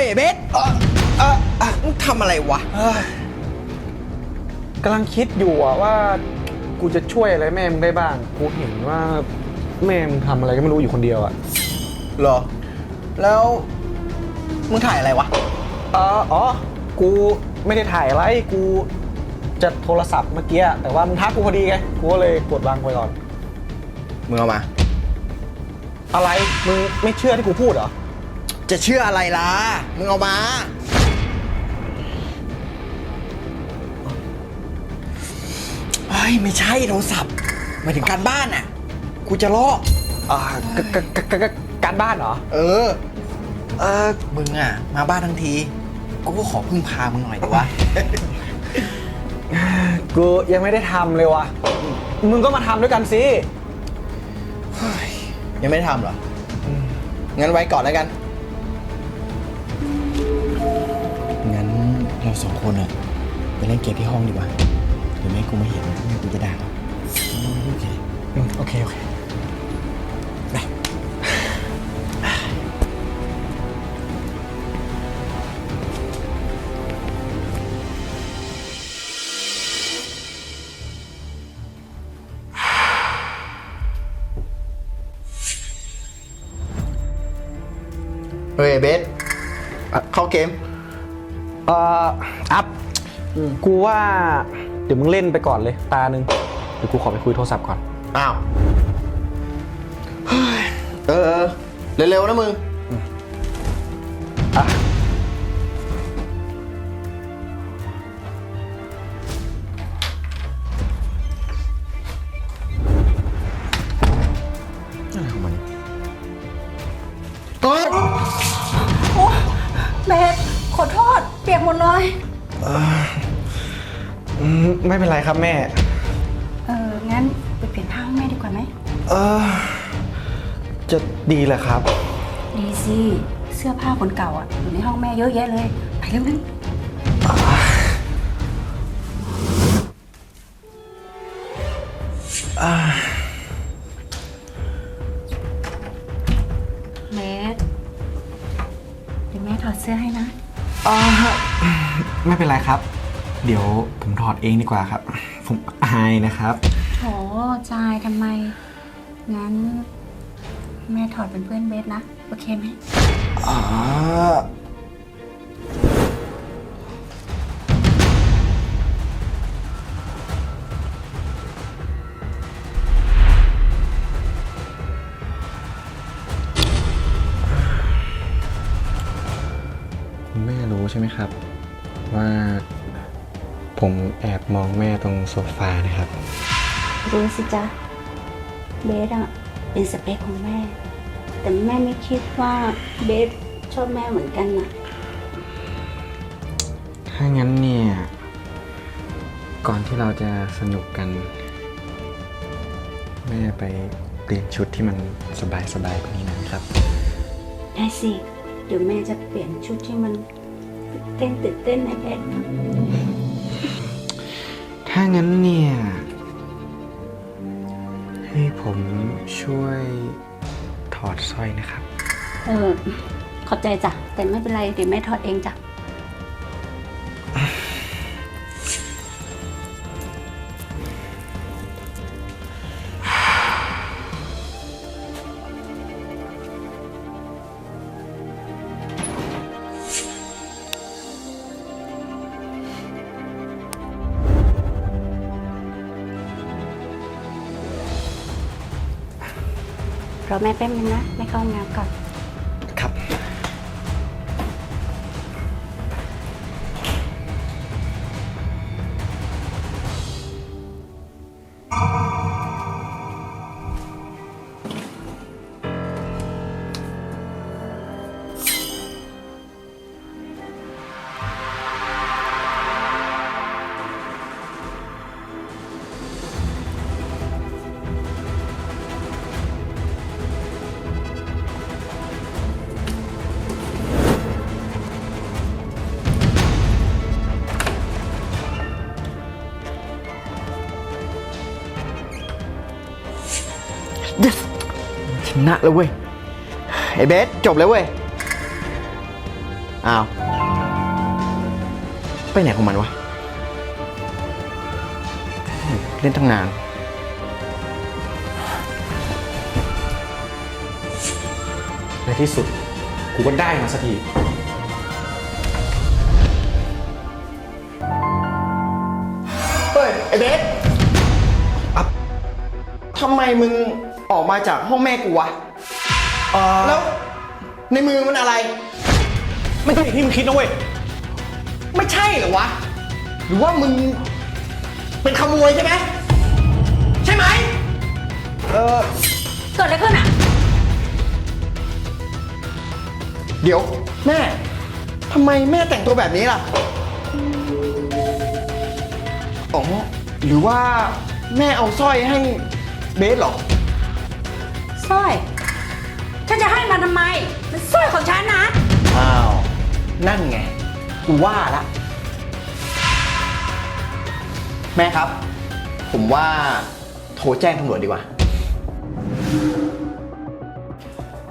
ฮ้ยไอ้เบสเออเออเออมึงทำอะไรวะเอ้ยกำลังคิดอยู่อะว่ากูจะช่วยอะไรแม่มึงได้บ้าง กูเห็นว่าแม่มึงทำอะไรก็ไม่รู้อยู่คนเดียวอะเหรอ แล้วมึงถ่ายอะไรวะอ๋ออ๋อ กูไม่ได้ถ่ายอะไร กูจะโทรศัพท์เมื่อกี้อะแต่ว่ามึงทักกูพอดีไง กูก็เลยกดวางไปก่อน มึงเอามา อะไร มึงไม่เชื่อที่กูพูดเหรอ จะเชื่ออะไรล่ะ มึงเอามา เฮ้ย ไม่ใช่โทรศัพท์หมายถึงการบ้านอะ กูจะลอก อ่ากกกกกการบ้านเหรอ เออ เออ มึงอะ มาบ้านทั้งที กูก็ขอพึ่งพามึงหน่อยดีวะ กูยังไม่ได้ทำเลยวะมึงก็มาทำด้วยกันสิ ยังไม่ได้ทำเหรออืมงั้นไว้ก่อนแล้วกันงั้น สองคนอะไปเล่นเกมที่ห้องดีกว่าเดี๋ยวแม่กูมาเห็นแม่กูจะด่าเราโอเคอืมโอเค โอเคเฮ้ยเบสอะเข้าเกม เอ่ออัพกูว่า เดี๋ยวมึงเล่นไปก่อนเลยตาหนึ่งเดี๋ยวกูขอไปคุยโทรศัพท์ก่อน อ้าว เออเออเร็วๆนะมึง เปียกหมดเลยอืมไม่เป็นไรครับแม่ เออ งั้นไปเปลี่ยนผ้าให้แม่ดีกว่าไหม เออจะดีแหละครับ ดีสิ เสื้อผ้าคนเก่าอะ อยู่ในห้องแม่เยอะแยะเลย ไปเร็วๆเบสเดี๋ยวแม่ถอดเสื้อให้นะ อ่าไม่เป็นไรครับ เดี๋ยวผมถอดเองดีกว่าครับ ผมอายนะครับโถจายทำไม งั้น แม่ถอดเป็นเพื่อนเบสนะ โอเคไหมอ๋อ คุณแม่รู้ใช่ไหมครับ ว่าผมแอบมองแม่ตรงโซฟานะครับ รู้สิจ๊ะเบสอะเป็นสเปคของแม่ แต่แม่ไม่คิดว่าเบสชอบแม่เหมือนกันนะถ้างั้นเนี่ย ก่อนที่เราจะสนุกกัน แม่ไปเปลี่ยนชุดที่มันสบายๆกว่านี้นะครับ ได้สิ เดี๋ยวแม่จะเปลี่ยนชุดที่มันเต้นตื่นเต้นในเบสถ้างั้นเนี่ย ให้ผมช่วยถอดสร้อยนะครับ เออ ขอบใจจ้ะ แต่ไม่เป็นไร เดี๋ยวแม่ถอดเองจ้ะ รอแม่แป๊บนึงนะไม่เข้าห้องน้ำก่อน นะแล้วเว้ย ไอ้เบสจบแล้วเว้ย อ้าว ไปไหนของมันวะ เล่นตั้งนานในที่สุด กูก็ได้มาสักทีเฮ้ย ไอเบสอะทำไมมึง ออกมาจากห้องแม่กูวะแล้ว ในมือมันอะไร ไม่ใช่อย่างที่มึงคิดนะเว้ย ไม่ใช่เหรอวะ หรือว่ามึงเป็นขโมยใช่ไหมใช่ไหมเออเกิดอะไรขึ้นอะ เดี๋ยว แม่ทำไมแม่แต่งตัวแบบนี้ล่ะ อ๋อ หรือว่าแม่เอาสร้อยให้เบสเหรอ สร้อย ฉันจะให้มันทำไม มันสร้อยของฉันนะ อ้าว นั่นไง กูว่าละ แม่ครับ ผมว่าโทรแจ้งตำรวจดีกว่า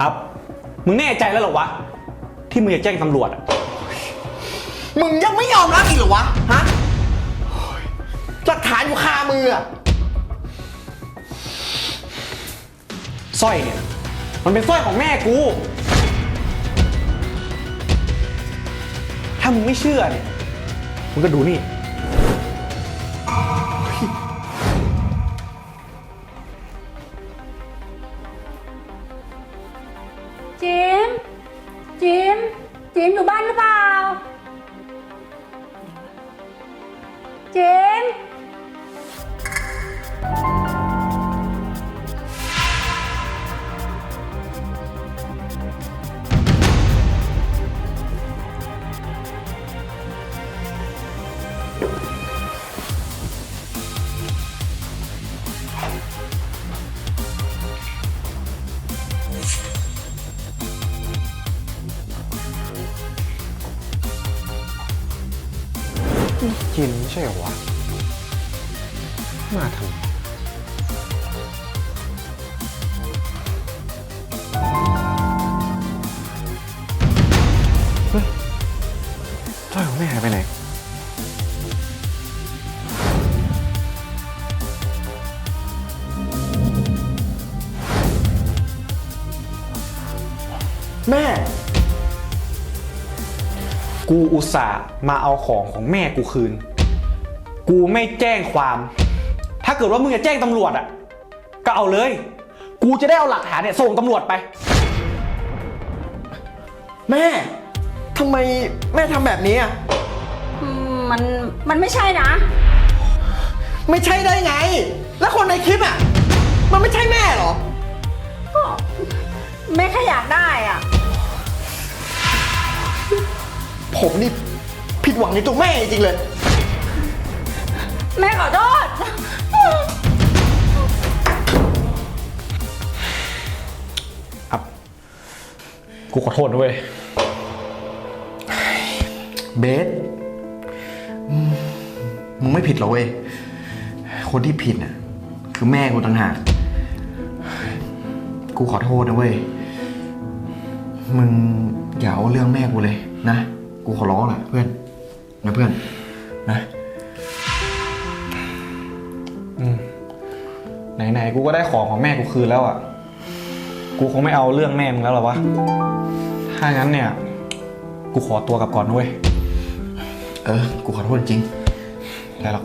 อัพมึงแน่ใจแล้วเหรอวะ ที่มึงจะแจ้งตำรวจอะมึงยังไม่ยอมรับอีกเหรอวะ ฮะโอ้ยหลักฐานอยู่คามืออะ สร้อยเนี่ย มันเป็นสร้อยของแม่กู ถ้ามึงไม่เชื่อเนี่ย มึงก็ดูนี่ กินไม่ใช่เหรอวะ มาทำไม เฮ้ยสร้อยของแม่หายไปไหน แม่ กูอุตส่าห์มาเอาของของแม่กูคืน กูไม่แจ้งความ ถ้าเกิดว่ามึงจะแจ้งตำรวจอะ ก็เอาเลย กูจะได้เอาหลักฐานเนี่ยส่งตำรวจไป แม่ทำไมแม่ทำแบบนี้อะ อืมมันมันไม่ใช่นะ ไม่ใช่ได้ไง แล้วคนในคลิปอะ มันไม่ใช่แม่เหรอแม่แค่อยาก ผมนี่ผิดหวังในตัวแม่จริงๆเลย แม่ขอโทษ อับ กูขอโทษด้วยเบสอืมมึงไม่ผิดหรอกเว้ย คนที่ผิดน่ะ คือแม่กูต่างหาก กูขอโทษนะเว้ย มึงอย่าเอาเรื่องแม่กูเลยนะ กูขอร้องแหละเพื่อนนะเพื่อนนะไหนๆกูก็ได้ของของแม่กูคืนแล้วอะ กูคงไม่เอาเรื่องแม่มึงแล้วหรอวะ ถ้างั้นเนี่ย กูขอตัวกลับก่อนนะเว้ยเออ กูขอโทษจริง ได้หรอก